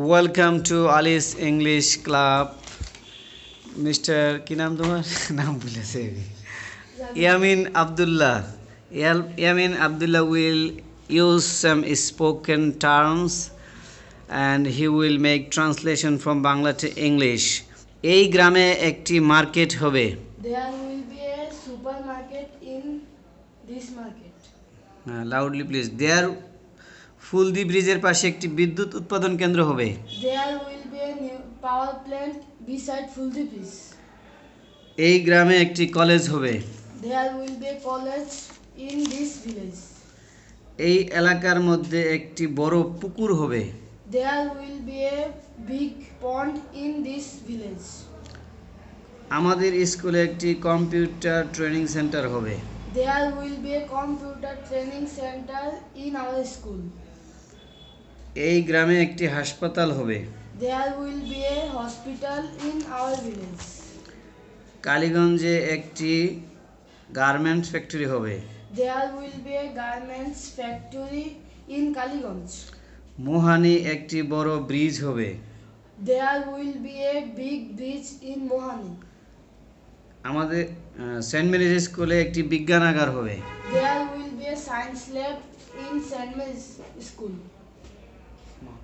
Welcome to Alice English club mister কি নাম তোমার? নাম ভুলেছে আমি। Yamin Abdullah. Yamin Abdullah will use some spoken terms and he will make translation from Bangla to English এই গ্রামে একটি মার্কেট হবে। There will be a supermarket in this market. Loudly please there ফুলদি ব্রিজের পাশে একটি বিদ্যুৎ উৎপাদন কেন্দ্র হবে। এই গ্রামে একটি কলেজ হবে। এই এলাকার মধ্যে একটি বড় পুকুর হবে। আমাদের স্কুলে একটি কম্পিউটার ট্রেনিং সেন্টার হবে। There will be a computer training center in our school এই গ্রামে একটি হাসপাতাল হবে There will be a hospital in our village. কালীগঞ্জে একটি গার্মেন্টস ফ্যাক্টরি হবে There will be a garments factory in Kaliganj. Mohani একটি বড় ব্রিজ হবে There will be a big beach in Mohani. আমাদের সেন্ট মেরিজ স্কুলে একটি বিজ্ঞানাগার হবে There will be a science lab in St. Mary's School. small.